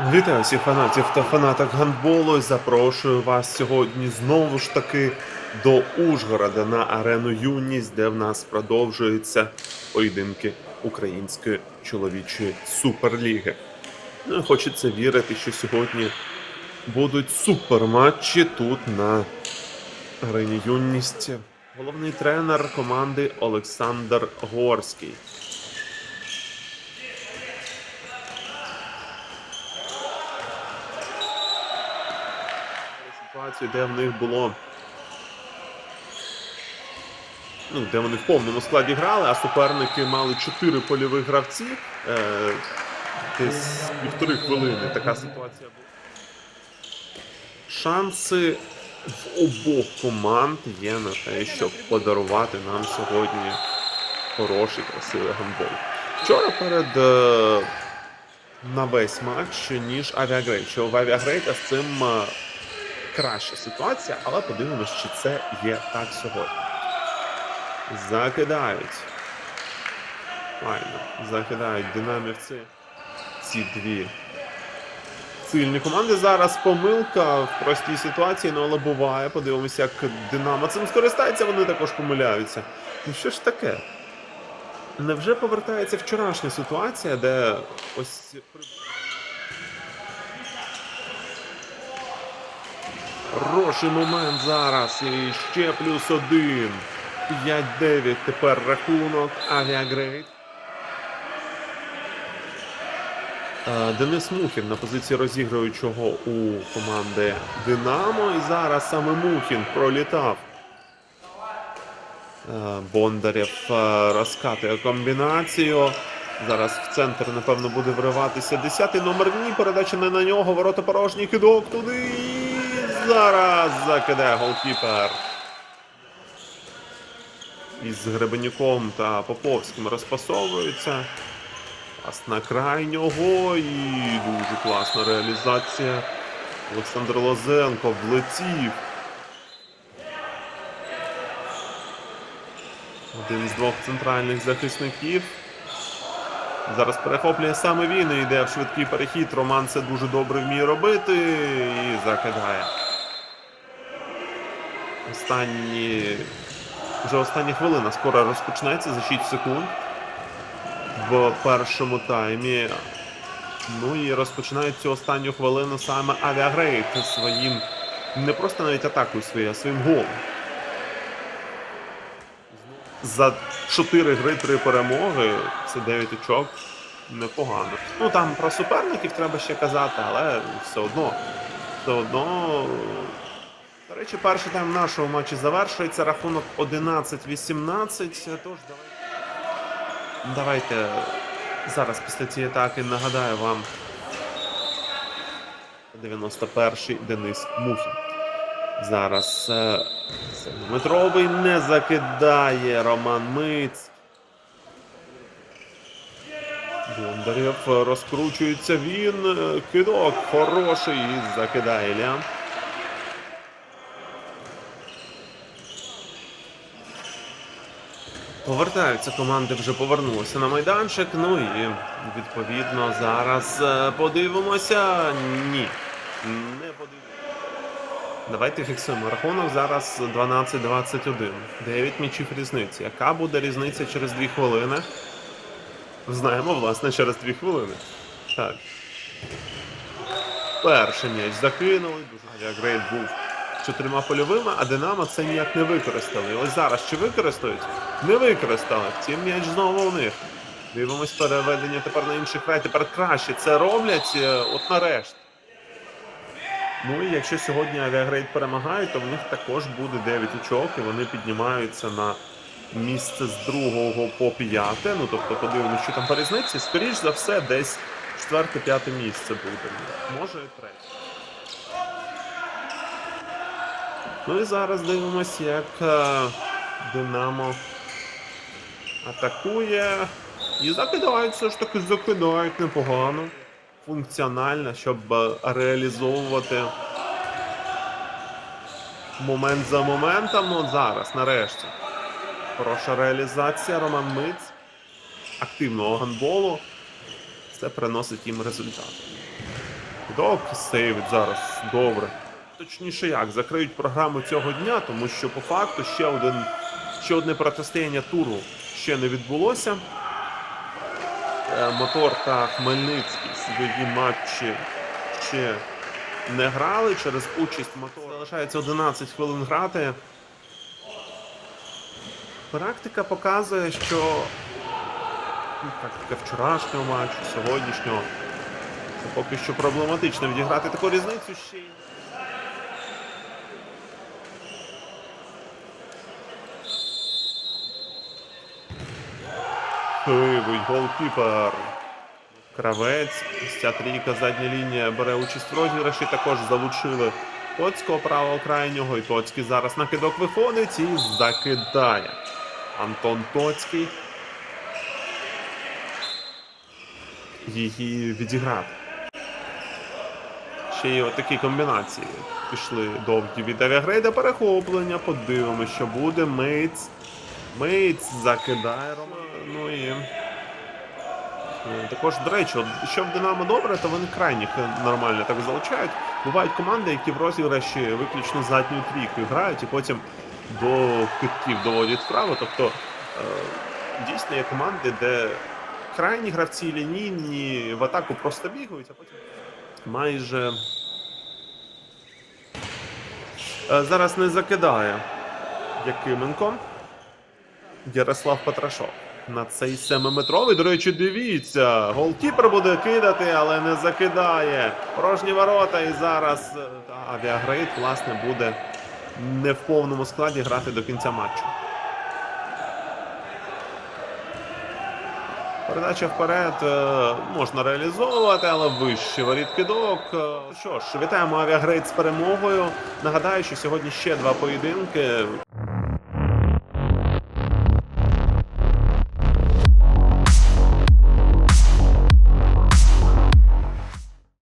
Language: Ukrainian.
Вітаю всіх фанатів та фанаток гандболу. Запрошую вас сьогодні знову ж таки до Ужгорода на арену Юність, де в нас продовжуються поєдинки української чоловічої суперліги. Ну хочеться вірити, що сьогодні будуть суперматчі тут на арені Юність. Головний тренер команди Олександр Горський. Ситуацію, де в них було. Ну, де вони в повному складі грали, а суперники мали чотири польових гравці. Е, десь півтори хвилини така ситуація була. Шанси в обох команд є на те, щоб подарувати нам сьогодні хороший, красивий гандбол. Вчора перед е, на весь матч, ніж Авіагрейт. Що в Авіагрейта з цим е, краща ситуація, але подивимось, чи це є так сьогодні. Закидають. Файно. Закидають динамівці. Ці дві сильні команди. Зараз помилка в простій ситуації, ну але буває. Подивимося, як Динамо цим скористається, вони також помиляються. Ну що ж таке? Невже повертається вчорашня ситуація, де ось Хороший момент зараз. І ще плюс один. 5-9. Тепер рахунок. Авіагрейд. Е, Денис Мухін на позиції розігруючого у команди Динамо. І зараз саме Мухін пролітав. Е, Бондарєв е, розкатує комбінацію. Зараз в центр, напевно, буде вриватися. Десятий номер ні. Передача не на нього. Ворота порожній кидок туди. Зараз закидає голкіпер. Із Гребенюком та Поповським розпасовуються. Пас на крайнього і дуже класна реалізація. Олександр Лозенко влетів. Один з двох центральних захисників. Зараз перехоплює саме він і йде в швидкий перехід. Роман це дуже добре вміє робити і закидає. Останні. Вже остання хвилина скоро розпочнеться за 6 секунд в першому таймі. Ну і розпочинають цю останню хвилину саме Авіагрейт своїм не просто навіть атакою своєю, а своїм голом. За 4 гри 3 перемоги це 9 очок. Непогано. Ну там про суперників треба ще казати, але все одно. Все одно. До речі, перший тайм нашого матчі завершується. Рахунок 11-18. Тож давайте. Давайте зараз після цієї атаки нагадаю вам 91-й Денис Мухін. Зараз е, Метровий не закидає Роман Миць. Бондарєв розкручується він. е, Кидок хороший і закидає Ілля. Повертаються команди, вже повернулися на майданчик. Ну і відповідно зараз е, подивимося. Ні. Не подивимося. Давайте фіксуємо рахунок. Зараз 12-21. 9 м'ячів різниці. Яка буде різниця через 2 хвилини? Знаємо, власне, через 2 хвилини. Так. Перший м'яч закинули. Дуже Авіагрейд був чотирма польовими, а Динамо це ніяк не використали. Ось зараз чи використають? Не використали. Втім, м'яч знову у них. Дивимось переведення тепер на інший край. Тепер краще це роблять. е, От нарешті. Ну і якщо сьогодні Авіагрейд перемагає, то в них також буде 9 очок, і вони піднімаються на місце з другого по п'яте. Ну тобто, подивимося, що там по різниці. Скоріш за все, десь четверте-п'яте місце буде. Може і третє. Ну і зараз дивимося, як е, Динамо атакує. І закидають, все ж таки закидають непогано. Функціонально, щоб е, реалізовувати момент за моментом. Ну, от зараз, нарешті. Хороша реалізація. Роман Миць. Активного гандболу. Це приносить їм результат. Кидок сейвить зараз. Добре. Точніше як, закриють програму цього дня, тому що по факту ще один ще одне протистояння туру ще не відбулося. Е, Мотор та Хмельницький свої матчі ще не грали через участь мотора. Залишається 11 хвилин грати. Практика показує, що ну, практика вчорашнього матчу, сьогоднішнього. Це поки що проблематично відіграти таку різницю ще й. Хибить голкіпер. Кравець. Ця трійка задня лінія бере участь в розіграші. Також залучили Тоцького правого крайнього. І Тоцький зараз на кидок виходить і закидає. Антон Тоцький. Її відіграти. Ще й отакі комбінації. Пішли довгі від Авіагрейда перехоплення. Подивимося, що буде. Миць. Миць закидає Рома. Ну і. е, Також, до речі, що в Динамо добре, то вони крайніх нормально так залучають. Бувають команди, які в розіграші виключно задньою трійкою грають і потім до китків доводять справу. Тобто е, дійсно є команди, де крайні гравці лінійні в атаку просто бігають, а потім майже Е, зараз не закидає Якименко. Ярослав Патрашов. На цей семиметровий, до речі, дивіться. Голкіпер буде кидати, але не закидає. Порожні ворота. І зараз е, авіагрейд, власне, буде не в повному складі грати до кінця матчу. Передача вперед е, можна реалізовувати, але вище воріт кидок. Е, Що ж, вітаємо авіагрейд з перемогою. Нагадаю, що сьогодні ще два поєдинки.